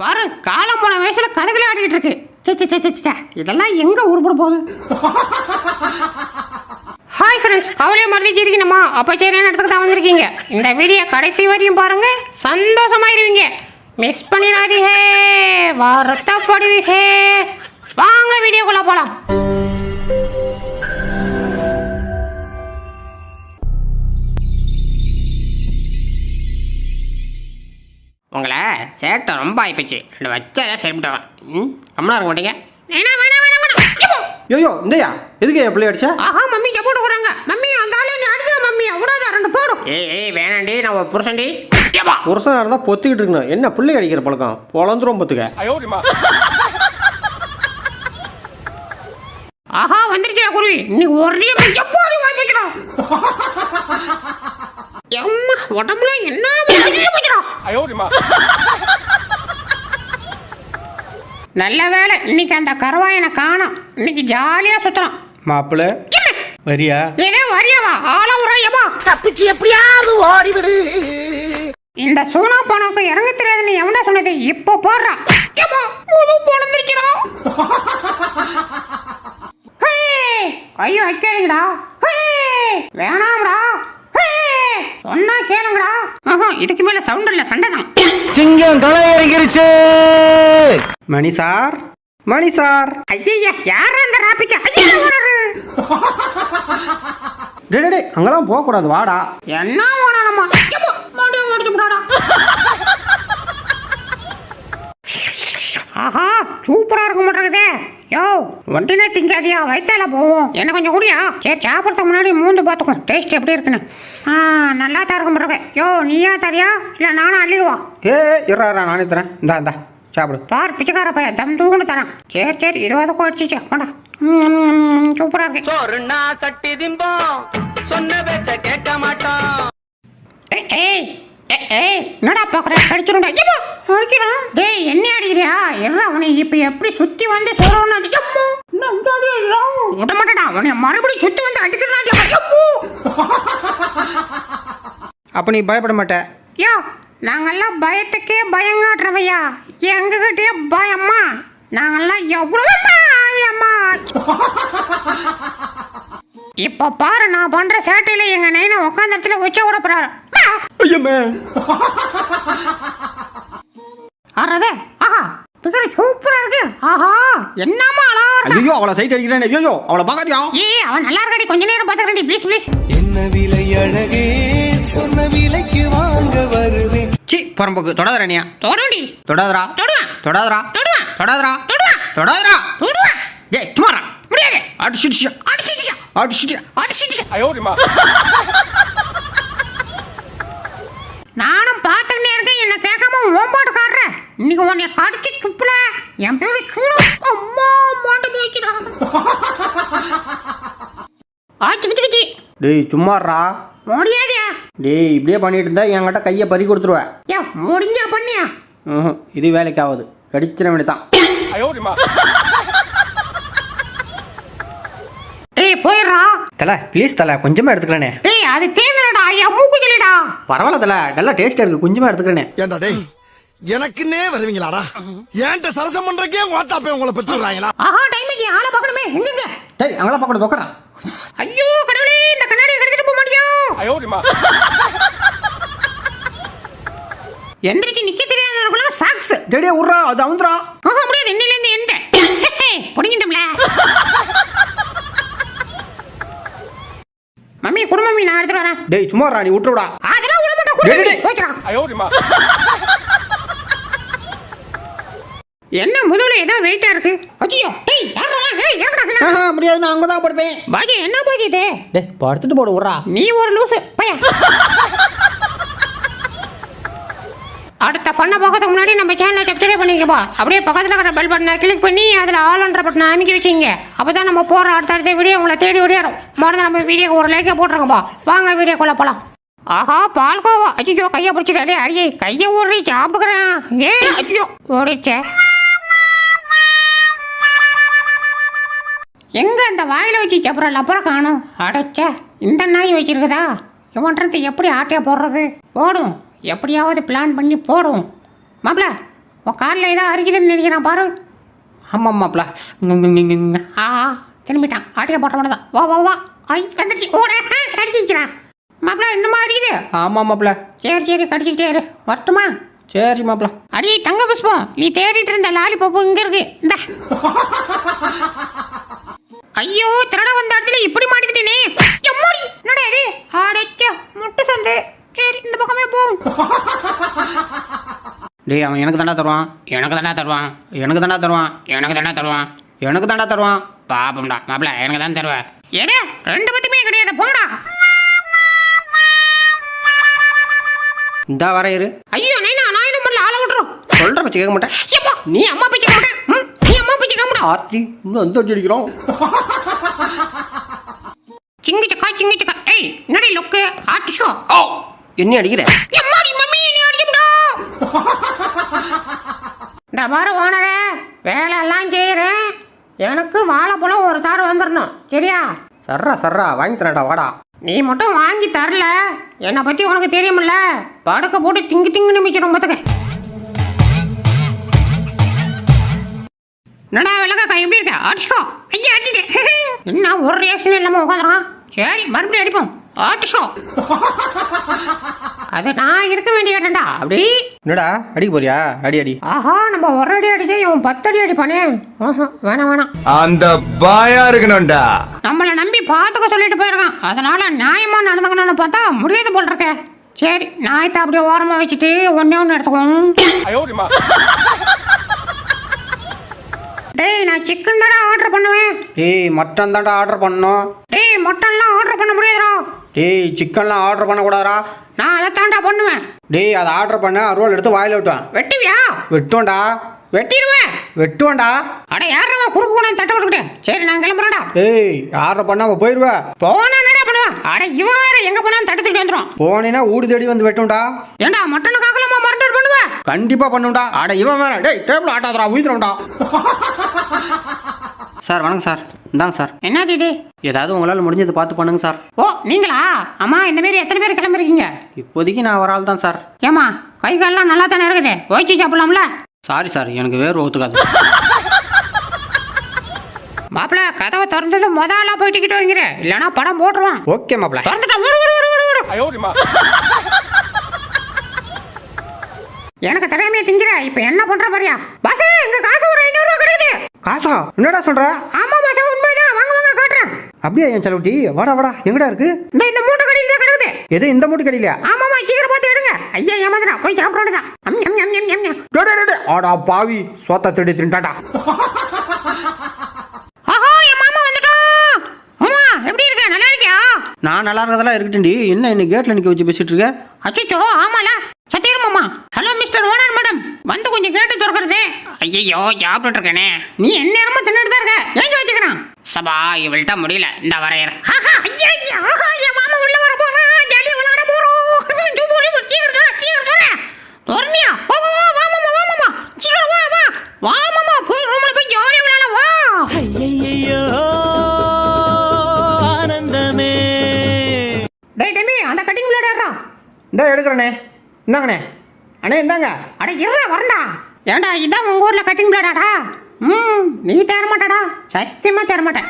பாரு காலம் போன வயசுல கதைகளை ஆடிக்கிட்டு இருக்கு. சே சே, சே, சே, இதெல்லாம் எங்க உருப்பட போகுது? ஹாய் ஃப்ரெண்ட்ஸ் கவலையை மறந்துச்சிருக்கீங்கம்மா அப்போ சரி இடத்துக்கு தான் வந்திருக்கீங்க? இந்த வீடியோ கடைசி வரையும் பாருங்க. சந்தோஷமாயிருவீங்க. மிஸ் பண்ணிடாதீங்க. வருத்தப்படுவீங்க வாங்க வீடியோக்குள்ள போலாம். உங்களை சேட்டை ரொம்ப ஆயிப்போச்சு. ரெண்டு வச்சதை சரிப்பட்டு வரேன் ம்? கம்மனா இருக்க மாட்டீங்க ஐயோ! இந்தயா எதுக்கு என் பிள்ளை அடிச்சா? ஆஹா மம்மி சப்போர்ட் கொடுக்குறாங்க மம்மி அந்த ஆளு நீ அடிக்கிற மம்மி? அவ்வளோதான் ரெண்டு போடும். ஏய் ஏய் வேணாண்டி நான் ஒரு புருஷன்டி. ஏப்பா புருஷனாக இருந்தால் பொத்திக்கிட்டு இருக்கணும். என்ன பிள்ளை அடிக்கிற பழக்கம்? பொழந்துரும் பத்துக்க. ஆஹா வந்துருச்சுடா குருவி. இன்னைக்கு ஒரே வாங்கி வைக்கிறோம் எம்மா உடம்புல என்ன போச்சுடா நல்ல வேலை இன்னைக்கு அந்த கருவாயனை காணோம். இன்னைக்கு ஜாலியா சுத்தலாம் மாப்பிள்ள வரியா? ஏதோ வரியாவா? ஆள உரையவா? தப்பிச்சு எப்படியாவது ஓடிவிடு. இந்த சூனா பணக்கு இறங்க தெரியாதுன்னு எவன்டா சொன்னது? இப்போ போடுறான் கையை வைக்காதீங்கடா. ஹே, வேணாம்டா. ஹே, சொன்னா கேளுங்கடா. ஆஹா, இதுக்கு மேல சவுண்ட் இல்ல சண்டை தான். சிங்கம் களை இறங்கிருச்சு மணி சார் மணி சார். ஐயா யாரா அந்த ராப்பிச்சா ஐயா டே டே, அங்கெல்லாம் போகக்கூடாது வாடா. என்ன ஓனரம்மா ஏம்மா, மறுபடியும் ஓடிச்சு போடாடா ஆஹா சூப்பரா இருக்க மாட்டேங்குதே யோ ஒன்றினே திங்காதியா வயிற்றால போவோம் என்ன கொஞ்சம் கூடியா? சரி சாப்பிட்றதுக்கு முன்னாடி மூந்து பார்த்துக்கோ. டேஸ்ட் எப்படி இருக்குன்னு. ஆ நல்லா தான் இருக்க. மாட்டேங்க யோ நீயா தரியா இல்லை நானும் அள்ளிக்குவா ஏ இறா, நானே தரேன். இந்தா இந்தா சாப்பிடு. பார் பிச்சைக்கார பையன். தம் தூக்குன்னு தரேன். சரி சரி இருபது கோடிச்சிச்சு கொண்டா. ம், சூப்பரா இருக்கு. சோறுனா சட்டி திம்போம். சொன்ன பேச்ச கேட்க மாட்டோம். ஏய், ஏய் என்னடா பார்க்குற? கடிச்சிருண்டா. ஏப்பா அடிக்கிறான் டேய் என்ன அடிக்கிறியா? எர்ரா அவனை இப்போ எப்படி சுற்றி வந்து சொல்றவன அடிக்கம்மோ விட மாட்டேடா. அவனை மறுபடியும் சுற்றி வந்து ஐயப்போ அப்போ நீ பயப்பட மாட்டே. யோ நாங்கெல்லாம் பயத்துக்கே பயங்காட்டுறவையா? எங்ககிட்டயே பயம்மா நாங்கெல்லாம் எவ்வளோ அம்மா இப்போ பாரு நான் பண்ற சேட்டையில எங்க நைனை உட்காந்த இடத்துல உச்ச விட போறாரு. ஐயம்மே. ஆறாதே பிகர் சூப்பரா இருக்கு. ஆஹா என்னமா அழகா இருக்கா ஐயோ அவளை சைட் அடிக்கிறேன். ஐயோ அவளை பார்க்காதியா? ஏய் அவன் நல்லா இருக்காடி. கொஞ்ச நேரம் பாத்துக்கறேன் ப்ளீஸ் ப்ளீஸ் என்ன விலை அழகே? சொன்ன விலைக்கு வாங்க வருவேன். சி பரம்புக்கு தொடாதரா நீயா. தொடடி தொடாதரா தொடுவேன். தொடாதரா தொடுவேன். தொடாதரா தொடுவேன். தொடாதரா தொடுவேன். டேய் சும்மாரா முடியாது. அடிச்சிடுச்சியா அடிச்சிட்டியா அடிச்சிட்டியா அடிச்சிட்டியா நானும் பார்த்துக்கிட்டே இருக்கேன். என்ன கேட்காம ஓம்பாட்டு காடுற இன்னைக்கு உன்னை கடிச்சு என் பேரு அம்மா மாட்டு போயிடுச்சுடா ஆச்சு கிச்சு கிச்சு. டேய் சும்மாறா முடியாதே. டேய் இப்படியே பண்ணிட்டு இருந்தா என்கிட்ட கையை பறி கொடுத்துருவேன் ஏ முடிஞ்சா பண்ணியா? ம்ஹும். இது வேலைக்கு ஆகுது கடிச்சிட வேண்டியதான் டேய் போயிடுறா. தல ப்ளீஸ் தல கொஞ்சமா எடுத்துக்கிறேனே. டேய் அது தேனடா என் மூக்கு சொல்லிடா. பரவாயில்ல தல நல்லா டேஸ்டா இருக்கு. கொஞ்சமா எடுத்துக்கிறேனே. ஏண்டா டேய் எனக்குன்னே வருவீங்களாடா? ஏன்ட்ட சரசம் பண்றக்கே ஓட்டாப்பே உங்களை பெற்றுறாங்களா ஆஹா டைம் ஆச்சு ஆளை பார்க்கணுமே. எங்கெங்க? டேய் அங்கெல்லாம் பார்க்கணும் தொக்கறான் ஐயோ கடவுளே இந்த கண்ணாடி எடுத்துட்டு போக முடியும் எந்திரிச்சு நிக்க தெரியாதவர்களுக்கு சாக்ஸ் டேய் டேய் உர்றா அது அவுந்துரா ஆஹா முடியாது இன்னில இருந்து எந்த? புடிங்கிட்டோம்ல மம்மி குடும்பமி நான் எடுத்துட்டு வரேன். டேய் சும்மாறா நீ விட்டுருடா. அதெல்லாம் விட மாட்டேன் டேய், குடும்பமி டேய். போச்சுடா என்ன முதல்ல ஏதோ வெயிட்டா இருக்கு? அச்சியோ டேய் யாரா ஏய் கிளா ஆஹா முடியாது நான் அங்கதான் படுப்பேன். பாஜி என்ன பாஜி இது? டேய் படுத்துட்டு போடு உர்றா நீ ஒரு லூசு பையா. அடுத்த ஃபன்னை பார்க்கறதுக்கு முன்னாடி நம்ம சேனலை சப்ஸ்கிரைப் பண்ணிக்கப்பா. அப்படியே பக்கத்தில் இருக்கிற பெல் பட்டனை கிளிக் பண்ணி அதில் ஆல்ன்ற பட்டனை அமைக்க வச்சிங்க. அப்போ தான் நம்ம போடுற அடுத்தடுத்த வீடியோ உங்களை தேடி ஓடியாரும். மறந்து நம்ம வீடியோக்கு ஒரு லைக்கை போட்டுருங்கப்பா. வாங்க வீடியோக்குள்ளே போகலாம் ஆஹா பால்கோவா அச்சோ கையை பிடிச்சிட்டாரு அடியே. கையை ஊறி சாப்பிட்டுக்கிறேன். ஏ அச்சோ ஓடிச்சே. எங்க அந்த வாயில வச்சு சப்புறம் அப்புறம் காணும்? அடைச்ச இந்த நாய் வச்சிருக்குதா? இவன்றது எப்படி ஆட்டையா போடுறது? போடும். எப்படியாவது பிளான் பண்ணி போடும். மாப்பிள உன் காலில் ஏதோ அரிக்குதுன்னு நினைக்கிறான் பாரு. ஆமாம் மாப்பிள. ஆ திரும்பிட்டான். ஆட்டிய போட்ட மட்டும் தான் வா வா வா. ஐ வந்துருச்சு. ஓட கடிச்சிக்கிறான் மாப்பிள இன்னுமா அடிக்குது ஆமாம் மாப்பிள. சரி சரி கடிச்சிக்கிட்டே இரு. வரட்டுமா? சரி மாப்பிள. அடி தங்க புஷ்பம். நீ தேடிட்டு இருந்த லாலிபப்பு இங்க இருக்கு. இந்த. ஐயோ திருட வந்த இடத்துல இப்படி மாட்டிக்கிட்டேனே. எம்மாடி என்னடா இது? முட்டை சந்து. சரி இந்த பக்கமே போ டேய் அவன் எனக்கு தாண்டா தருவான். எனக்கு தாண்டா தருவான். எனக்கு தாண்டா தருவான். எனக்கு தாண்டா தருவான். எனக்கு தாண்டா தருவான். பாப்பம்டா மாப்பிள எனக்கு தான் தருவேன் ஏடா ரெண்டு பத்துமே கிடையாது போங்கடா. இந்தா வர இரு. ஐயோ நைனா நான் எதுவும் பண்ணல ஆள விட்டுரும் சொல்கிற பச்சு கேட்க மாட்டேன் நீ அம்மா பிச்சை காமுடா ம், ஆத்தி இன்னும் அந்த அடி அடிக்கிறோம்? சிங்கி சக்கா சிங்கி சக்கா ஏய் என்னடி லுக்கு ஆட்டிஷோ ஓ என்ன அடிக்கிற? எம்மாடி மம்மி அடிச்சுடா இந்த பாரு ஓனரே வேலை எல்லாம் செய்யறேன் எனக்கு வாழைப்பழம் ஒரு தார் வந்துடணும் சரியா? சர்ரா சர்ரா வாங்கி தரேன்டா வாடா. நீ மட்டும் வாங்கி தரல. என்னை பத்தி உனக்கு தெரியுமில்ல? படுக்க போட்டு திங்கு திங்கு நிமிச்சிடும் பார்த்துக்க என்னடா வெள்ளக்கா எப்படி இருக்க? அடிச்சுக்கோ. ஐயா அடிச்சுட்டு. என்ன ஒரு ரியாக்ஷன் இல்லாம உட்காந்துறான் சரி மறுபடியும் அடிப்போம். அடிச்சுக்கோ. அது நான் இருக்க வேண்டிய கேட்டேன்டா அப்படி. என்னடா அடிக்க போறியா? அடி அடி. ஆஹா நம்ம ஒரு அடி அடிச்சா இவன் பத்து அடி அடிப்பானே ஆஹா வேணாம் வேணாம். அந்த பாயா இருக்கணும்டா. நம்மளை நம்பி பார்த்துக்க சொல்லிட்டு போயிருக்கான். அதனால நியாயமா நடந்துக்கணும்னு பார்த்தா முடியாது போல் இருக்க. சரி நாயத்தை அப்படியே ஓரமா வச்சுட்டு ஒன்னே ஒன்று எடுத்துக்கோம் டேய் நான் சிக்கன் தானே ஆர்டர் பண்ணுவேன். டேய் மட்டன் தான்டா ஆர்டர் பண்ணோம். டேய் மட்டன்லாம் ஆர்டர் பண்ண முடியாதுடா. டேய் சிக்கன்லாம் ஆர்டர் பண்ணக்கூடாதா நான் அதை தாண்டா பண்ணுவேன். டேய் அதை ஆர்டர் பண்ண அருவாள் எடுத்து வாயில் விட்டுவான் வெட்டுவியா? வெட்டுவோம்டா வெட்டிடுவேன் வெட்டுவோம்டா அட யாரா குறுக்கு கூட தட்ட விட்டுக்கிட்டேன் சரி நான் கிளம்புறேன்டா. டேய் ஆர்டர் பண்ணாம போயிடுவ போனா என்னடா பண்ணுவேன் அட இவன் வேற எங்க போனாலும் தட்டு தூக்கிட்டு வந்துடும் போனீன்னா ஊடு தேடி வந்து வெட்டும்டா ஏண்டா மறந்துட்டு பண்ணுவேன் கண்டிப்பா பண்ணும்டா. அட இவன் வேற. டேய் டேபிள் ஆட்டாதடா உயிர்றோம்டா சார் வணக்கம் சார். இந்தாங்க சார். என்னது இது? ஏதாவது உங்களால் முடிஞ்சது பார்த்து பண்ணுங்க சார். ஓ நீங்களா? அம்மா இந்த மாரி எத்தனை பேர் கிளம்பிருக்கீங்க? இப்போதைக்கு நான் ஒரு ஆள் தான் சார். ஏமா கை கால்லாம் நல்லா தானே இருக்குது? ஓய்ச்சி சாப்பிடலாம்ல? சாரி சார் எனக்கு வேறு ஒத்துக்காது. மாப்பிள கதவை திறந்தது முத ஆளா போய் டிக்கெட் வாங்கிற இல்லனா படம் போட்டுருவான். ஓகே மாப்பிள. திறந்துட்டா ஓடு ஓடு ஓடு ஓடு ஓடு எனக்கு தெரியாமே திங்கிற இப்ப என்ன பண்ற பாரியா? பாஸ் எங்க காசு ஒரு ஐநூறு ரூபா கிடைக்குது. காசா? என்னடா சொல்ற? ஆமா பாஸ் உண்மைதான். வாங்க வாங்க காட்டுறேன். அப்படியா என் செலவுட்டி? வாடா வாடா. எங்கடா இருக்கு? இந்த இந்த மூட்டை கடையில் தான் கிடக்குது. எது இந்த மூட்டு கடையிலையா? ஆமாமா சீக்கிரம் பார்த்து எடுங்க. ஐயா ஏமாதுடா போய் சாப்பிட வேண்டியதான் அம் எம் எம் எம் எம் எம் டே, டே, டே, டே. ஆடா பாவி. சோத்த திருடி தின்ட்டாடா. ஆஹா என் மாமா வந்துட்டான் மாமா எப்படி இருக்க? நல்லா இருக்கியா? நான் நல்லா இருக்கதெல்லாம் இருக்கட்டும்டி. என்ன இன்னைக்கு கேட்ல நிக்க வச்சு பேசிட்டு இருக்க? அச்சோ ஆமால. வந்து கொஞ்சம் கேட்டு திறக்கிறது. ஐயோ சாப்பிட்டுட்டு இருக்கேனே நீ என்ன நேரமா தின்னுட்டு தான் இருக்க. ஏங்க வச்சுக்கிறான் சபா இவள்கிட்ட முடியல. இந்த வரையற. ஆஹா ஐயா ஐயா, ஆஹா என் மாமா உள்ள வர போறான் ஜாலியா விளையாட போறோம் சூப்பர் சூப்பர் சீக்கிரம் வா, சீக்கிரம் வா தோரணியா வா வா வா வா மாமா வா மாமா. சீக்கிரம் வா வா. வா மாமா போய் ரூம்ல போய் ஜாலியா விளையாட வா. ஐயையோ ஆனந்தமே. டேய் தம்பி அந்த கட்டிங் விளையாடுறா. இந்தா எடுக்கிறேனே. இந்தாங்கண்ணே. அண்ணே இந்தாங்க. அட இருடா வரண்டா ஏண்டா இதான் உங்க ஊர்ல கட்டிங் பிளேடாடா ம் நீ தேர மாட்டாடா. சத்தியமா தேர மாட்டேன்.